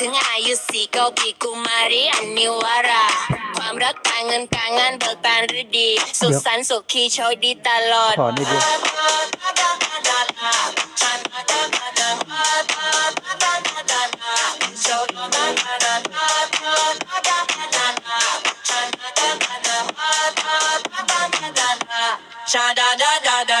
ถึงอายุสี่เก้าปีกุมารีอันนิวารา ความรักการเงินการงานเบิกบานหรือดี สุขสันต์สุขีโชคดีตลอด ขอนิดเดียวชาดาดาดาดา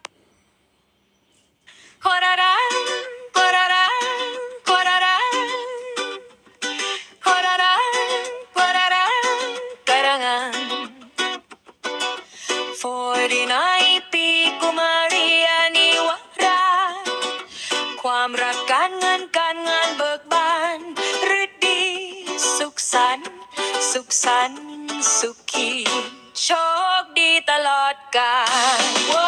เบิกบานฤดี สุขสันต์สุขสันต์สุขี โชคดีตลอดกาล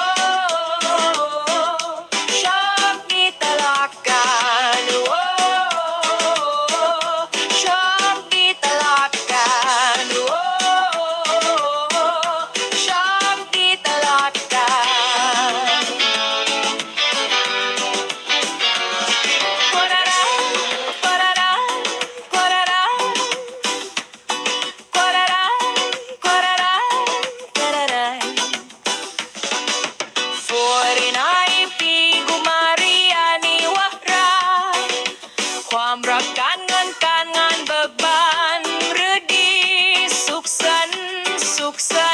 yoksa